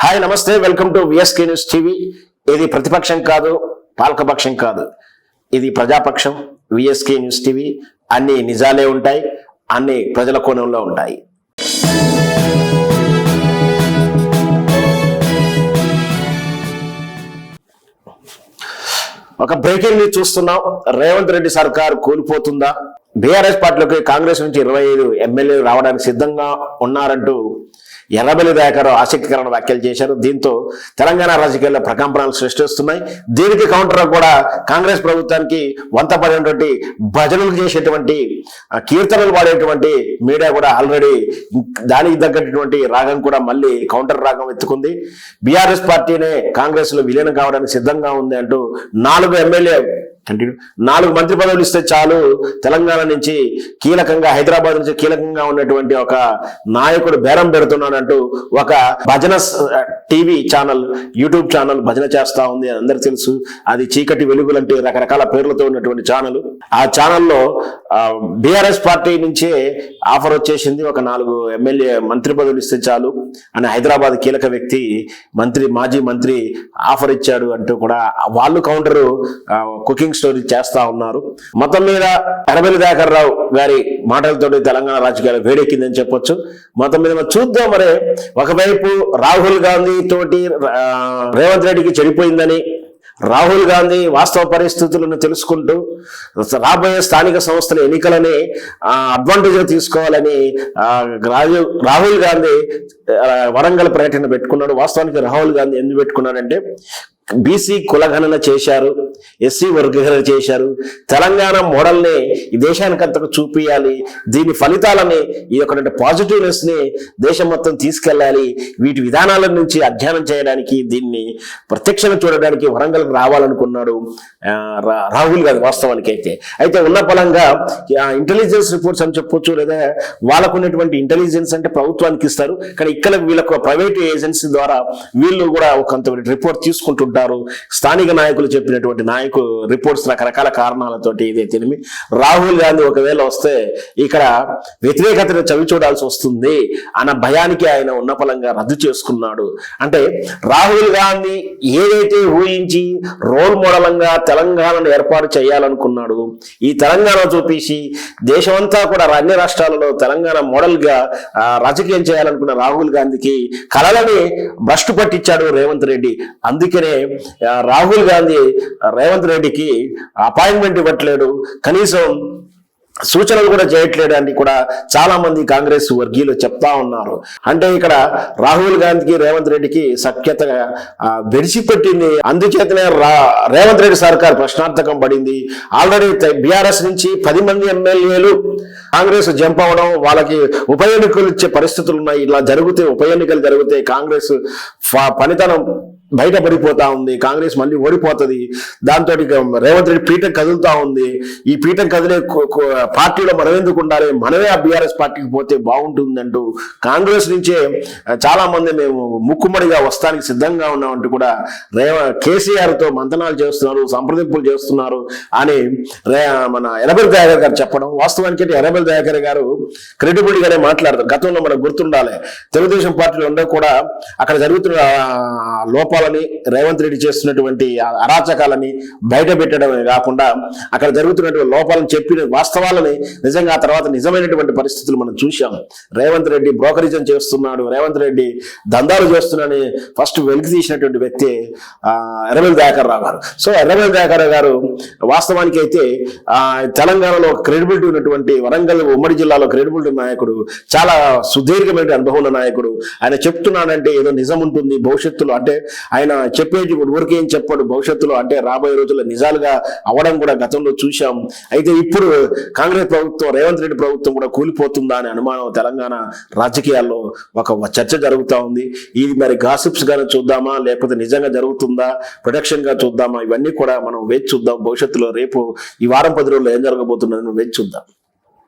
Hi namaste welcome to VSK news TV ఇది ప్రతిపక్షం కాదు పాలకపక్షం కాదు. ఇది ప్రజాపక్షం విఎస్కే న్యూస్ టీవీ అన్ని నిజాలే ఉంటాయి అన్ని ప్రజల కోణంలో ఉంటాయి. ఒక బ్రేకింగ్ న్యూస్ చూస్తున్నాం. రేవంత్ రెడ్డి సర్కార్ కూలిపోతుందా? బీఆర్ఎస్ పార్టీలోకి కాంగ్రెస్ నుంచి ఇరవై ఐదు ఎమ్మెల్యేలు రావడానికి సిద్ధంగా ఉన్నారంటూ ఎర్రబెల్లి దయాకర్ ఆసక్తికరమైన వ్యాఖ్యలు చేశారు. దీంతో తెలంగాణ రాజకీయాల్లో ప్రకంపనలు సృష్టిస్తున్నాయి. దీనికి కౌంటర్ కూడా కాంగ్రెస్ ప్రభుత్వానికి వంత పడినటువంటి భజనలు చేసేటువంటి కీర్తనలు పాడేటువంటి మీడియా కూడా ఆల్రెడీ దానికి తగ్గటువంటి రాగం కూడా మళ్ళీ కౌంటర్ రాగం ఎత్తుకుంది. బీఆర్ఎస్ పార్టీనే కాంగ్రెస్లో విలీనం కావడానికి సిద్ధంగా ఉంది అంటూ నాలుగు ఎమ్మెల్యే కంటిన్యూ నాలుగు మంత్రి పదవులు ఇస్తే చాలు తెలంగాణ నుంచి కీలకంగా హైదరాబాద్ నుంచి కీలకంగా ఉన్నటువంటి ఒక నాయకుడు బేరం పెడుతున్నాడంటూ ఒక భజన టీవీ ఛానల్ యూట్యూబ్ ఛానల్ భజన చేస్తా ఉంది అందరికి తెలుసు. అది చీకటి వెలుగులంటే రకరకాల పేర్లతో ఉన్నటువంటి ఛానల్. ఆ ఛానల్లో బీఆర్ఎస్ పార్టీ నుంచే ఆఫర్ వచ్చేసింది. ఒక నాలుగు ఎమ్మెల్యే మంత్రి పదవులు ఇస్తే చాలు అని హైదరాబాద్ కీలక వ్యక్తి మంత్రి మాజీ మంత్రి ఆఫర్ ఇచ్చాడు అంటూ కూడా వాళ్ళు కౌంటరు కుకింగ్ స్టోరీ చేస్తా ఉన్నారు. మొత్తం మీద ఎర్రబెల్లి దాకర్ రావు గారి మాటలతోటి తెలంగాణ రాజకీయాలు వేడెక్కిందని చెప్పొచ్చు. మొత్తం మీద చూద్దాం మరి. ఒకవైపు రాహుల్ గాంధీ తోటి రేవంత్ రెడ్డికి చెడిపోయిందని రాహుల్ గాంధీ వాస్తవ పరిస్థితులను తెలుసుకుంటూ రాబోయే స్థానిక సంస్థల ఎన్నికలని అడ్వాంటేజ్ తీసుకోవాలని రాజు రాహుల్ గాంధీ వరంగల్ పర్యటన పెట్టుకున్నాడు. వాస్తవానికి రాహుల్ గాంధీ ఎందుకు పెట్టుకున్నాడంటే బీసీ కులగణన చేశారు ఎస్సీ వర్గీకరణ చేశారు. తెలంగాణ మోడల్ని ఈ దేశానికంతకు చూపియాలి. దీని ఫలితాలని ఈ యొక్క పాజిటివ్నెస్ని దేశం మొత్తం తీసుకెళ్ళాలి. వీటి విధానాల నుంచి అధ్యయనం చేయడానికి దీన్ని ప్రత్యక్షంగా చూడడానికి వరంగల్కి రావాలనుకున్నాడు. రాహుల్ గాంధీ వాస్తవానికి అయితే అయితే ఉన్న ఫలంగా ఇంటెలిజెన్స్ రిపోర్ట్స్ అని చెప్పొచ్చు లేదా వాళ్ళకు ఉన్నటువంటి ఇంటెలిజెన్స్ అంటే ప్రభుత్వానికి ఇస్తారు. కానీ ఇక్కడ వీళ్ళకు ప్రైవేట్ ఏజెన్సీ ద్వారా వీళ్ళు కూడా కొంత రిపోర్ట్ తీసుకుంటుంటారు. స్థానిక నాయకులు చెప్పినటువంటి నాయకు రిపోర్ట్స్ రకరకాల కారణాలతోటి ఇది తినిమి రాహుల్ గాంధీ ఒకవేళ వస్తే ఇక్కడ వ్యతిరేకతను చవి చూడాల్సి వస్తుంది అన్న భయానికి ఆయన ఉన్నపలంగా రద్దు చేసుకున్నాడు. అంటే రాహుల్ గాంధీ ఏదైతే ఊహించి రోల్ మోడలంగా తెలంగాణను ఏర్పాటు చేయాలనుకున్నాడు ఈ తెలంగాణ చూపించి దేశమంతా కూడా అన్ని రాష్ట్రాలలో తెలంగాణ మోడల్గా రాజకీయం చేయాలనుకున్న రాహుల్ గాంధీకి కళలని భ్రష్టు పట్టించాడు రేవంత్ రెడ్డి. అందుకనే రాహుల్ గాంధీ రేవంత్ రెడ్డికి అపాయింట్మెంట్ ఇవ్వట్లేడు. కనీసం సూచనలు కూడా చేయట్లేడు అని కూడా చాలా మంది కాంగ్రెస్ వర్గీయులు చెప్తా ఉన్నారు. అంటే ఇక్కడ రాహుల్ గాంధీకి రేవంత్ రెడ్డికి సఖ్యత విడిచిపెట్టింది. అందుచేతనే రేవంత్ రెడ్డి సర్కార్ ప్రశ్నార్థకం పడింది. ఆల్రెడీ బీఆర్ఎస్ నుంచి పది మంది ఎమ్మెల్యేలు కాంగ్రెస్ జంప్ అవడం వాళ్ళకి ఉప ఎన్నికలు ఇచ్చే పరిస్థితులు ఉన్నాయి. ఇలా జరిగితే ఉప ఎన్నికలు జరిగితే కాంగ్రెస్ పనితనం పనితనం బయటపడిపోతా ఉంది. కాంగ్రెస్ మళ్ళీ ఓడిపోతుంది. దాంతో రేవంత్ రెడ్డి పీఠం కదులుతా ఉంది. ఈ పీఠం కదిలే పార్టీలో మనం ఎందుకు ఉండాలి? మనమే ఆ బీఆర్ఎస్ పార్టీకి పోతే బాగుంటుందంటూ కాంగ్రెస్ నుంచే చాలా మంది మేము ముక్కుమడిగా వస్తానికి సిద్ధంగా ఉన్నామంటూ కూడా రేవ కేసీఆర్తో మంతనాలు చేస్తున్నారు సంప్రదింపులు చేస్తున్నారు అని మన ఎనబెల్ దయాకర్ గారు చెప్పడం వాస్తవానికి ఎనబెల్ దయాకర్ గారు క్రెడిబిలిటీ మాట్లాడతారు. గతంలో మనకు గుర్తుండాలి. తెలుగుదేశం పార్టీలో ఉండే కూడా అక్కడ జరుగుతున్న లోపాలని రేవంత్ రెడ్డి చేస్తున్నటువంటి అరాచకాలని బయట పెట్టడమే కాకుండా అక్కడ జరుగుతున్నటువంటి లోపాలను చెప్పిన వాస్తవాలని నిజంగా ఆ తర్వాత నిజమైనటువంటి పరిస్థితులు మనం చూశాం. రేవంత్ రెడ్డి బ్రోకరిజం చేస్తున్నాడు రేవంత్ రెడ్డి దందాలు చేస్తున్నాడని ఫస్ట్ వెలికి తీసినటువంటి వ్యక్తి ఆ, ఎర్రబెల్లి దయాకర్ రావు గారు. సో ఎర్రబెల్లి దయాకర్ గారు వాస్తవానికి అయితే ఆ, తెలంగాణలో క్రెడిబిలిటీ ఉన్నటువంటి వరంగల్ ఉమ్మడి జిల్లాలో క్రెడిబిలిటీ నాయకుడు చాలా సుదీర్ఘమైన అనుభవం ఉన్న నాయకుడు. ఆయన చెప్తున్నాడంటే ఏదో నిజం ఉంటుంది భవిష్యత్తులో. అంటే ఆయన చెప్పేది ఊరికేం చెప్పాడు. భవిష్యత్తులో అంటే రాబోయే రోజుల్లో నిజాలుగా అవడం కూడా గతంలో చూశాం. అయితే ఇప్పుడు కాంగ్రెస్ ప్రభుత్వం రేవంత్ రెడ్డి ప్రభుత్వం కూడా కూలిపోతుందా అనే అనుమానం తెలంగాణ రాజకీయాల్లో ఒక చర్చ జరుగుతా ఉంది. ఇది మరి గాసిప్స్ గానే చూద్దామా? లేకపోతే నిజంగా జరుగుతుందా? ప్రొడక్షన్గా చూద్దామా? ఇవన్నీ కూడా మనం వేచి చూద్దాం. భవిష్యత్తులో రేపు ఈ వారం పది రోజుల్లో ఏం జరగబోతుందని వేచి చూద్దాం.